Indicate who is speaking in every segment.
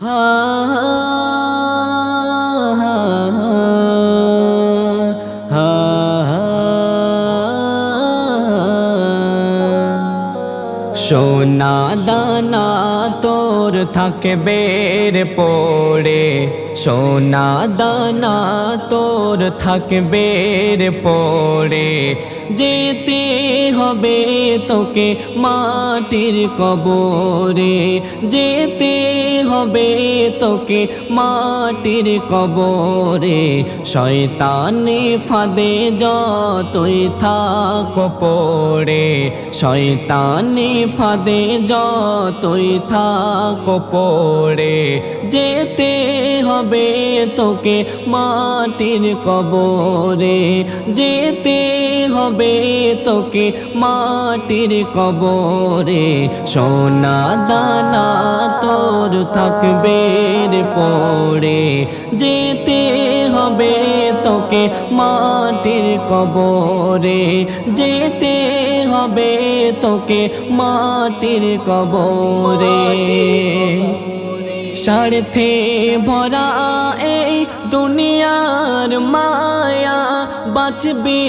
Speaker 1: সোনা দানা তোর থাকবে পড়ে। সোনা দানা তোর থাকবে পড়ে। যেতে হবে তোকে মাটির কবরে। যেতে হবে তোকে মাটির কবরে। শয়তানে ফাঁদে যতই থাক পড়ে। শয়তানে ফাঁদে যতই থাক পড়ে। যেতে হবে তোকে মাটির কবরে। যেতে হবে তোকে মাটির কবরে। সোনা দানা তোর থাকবে রে পড়ে যেতে হবে তোকে মাটির কবরে। যেতে হবে তোকে মাটির কবরে। স্বার্থে ভরা এই দুনিয়ার মায়া বাঁচবি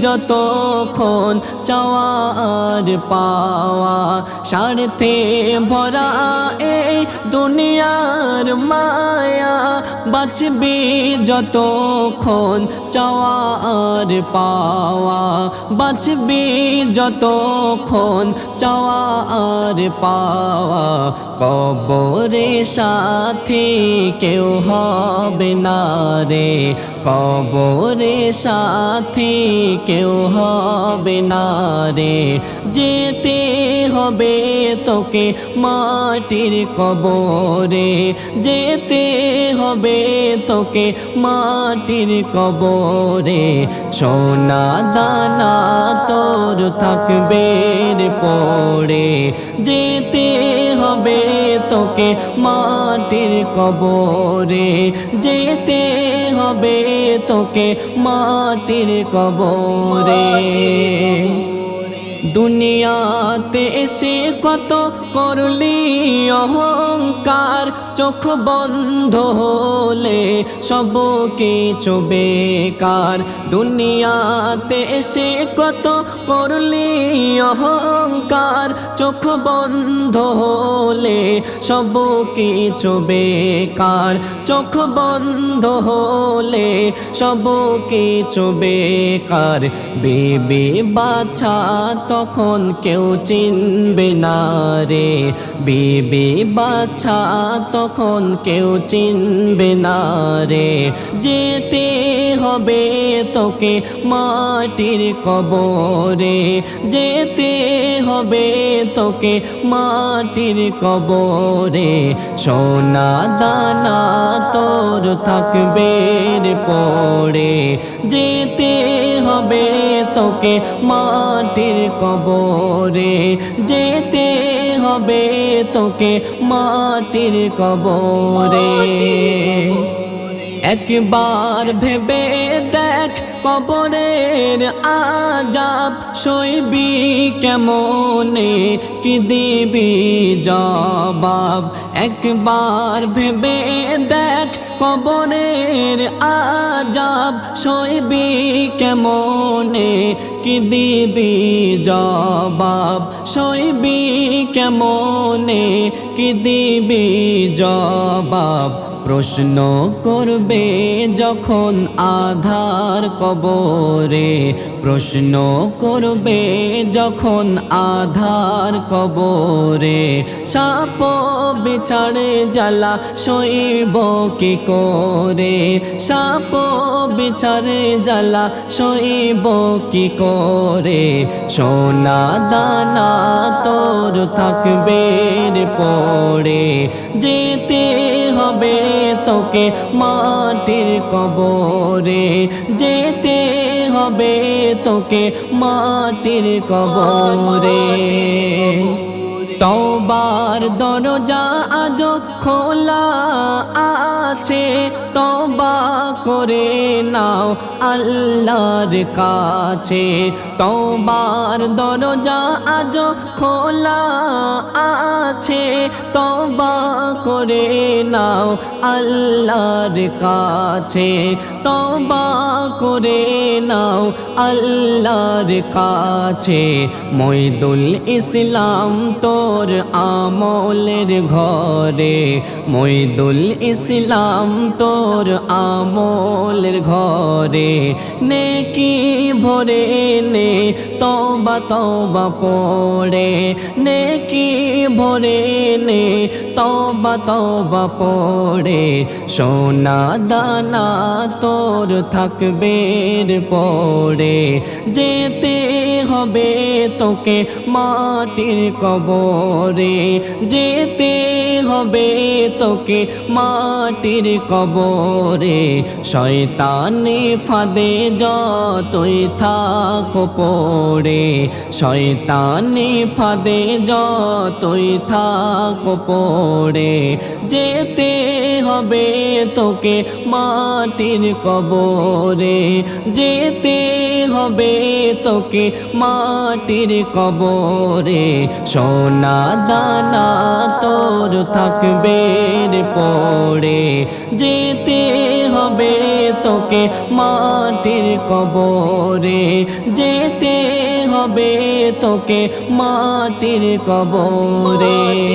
Speaker 1: যতক্ষণ চাওয়ার পাওয়া স্বার্থে ভরা এই দুনিয়ার মায়া বাঁচবি যতক্ষণ চাওয়ার পাওয়া বাঁচবি যতক্ষণ চাওয়ার পাওয়া কবরে সাথী কেউ হবে না রে কবরে সাথী কেউ হবে না রে। যেতে হবে তোকে মাটির কবরে। যেতে হবে তোকে মাটির কবরে। সোনা দানা তোর থাকবে পড়ে। যেতে হবে তোকে মাটির কবরে। যেতে হবে তোকে মাটির কবরে। দুনিয়াতে এসে কত করলি অহংকার, চোখ বন্ধ হলে সব কিছু বেকার। দুনিয়াতে এসে কত করলি অহংকার, চোখ বন্ধ হলে সব কিছু বেকার। চোখ বন্ধ হলে সব কিছু বেকার। বেবে বাছা তখন কেউ চিনবে না রে। বেবে বাছা তখন কেউ চিনবে না রে। যেতে হবে তোকে মাটির কবরে। যেতে হবে তোকে মাটির কবরে। সোনা দানা তোর থাকবে পড়ে। যেতে হবে তোকে মাটির কবরে। যেতে হবে তোকে মাটির কবরে। একবার ভেবে দেখ কবরের আজাব সইবি কেমনে, কি দিবি জবাব? একবার ভেবে দেখ কবরের আজাব সইবি কেমনে? কি দিবি জবাব? সইবি কেমনে? কি দিবি জবাব? প্রশ্ন করবে যখন আধার কবরে। প্রশ্ন করবে যখন আধার কবরে। সাপ বিছাড়ে জ্বালা শৈব কি করে? সাপ বিছাড়ে জ্বালা শৈব কি করে? সোনা দানা তোর থাকবে পড়ে। যেতে হবে তোকে মাটির কবরে যেতে হবে তোকে মাটির কবরে। তোবার দরজা আজ খোলা আছে তবা করে নাও আল্লাহর কাছে। তবার দরজা আজ খোলা আছে। তবা করে নাও আল্লাহর কাছে। তবা করে নাও আল্লাহর কাছে। মইদুল ইসলাম তোর আমলের ঘরে। মইদুল ইসলাম তোর আমলের ঘরে, নেকি ভরে নে তবা তবা পড়ে। নেকি ভরে নে তবা তবা পড়ে। সোনা দানা তোর থাকবে পড়ে যেতে হবে তোকে মাটির কবরে। যেতে হবে তোকে মাটির কবরে। শয়তানি ফাঁদে যতই থাক পড়ে শয়তানি ফাঁদে যতই থাক পড়ে যেতে হবে তোকে মাটির কবরে। যেতে হবে তোকে মাটির কবরে। সোনা দানা তোর থাকবে পরে। যেতে হবে তোকে মাটির কবরে। যেতে হবে তোকে মাটির কবরে।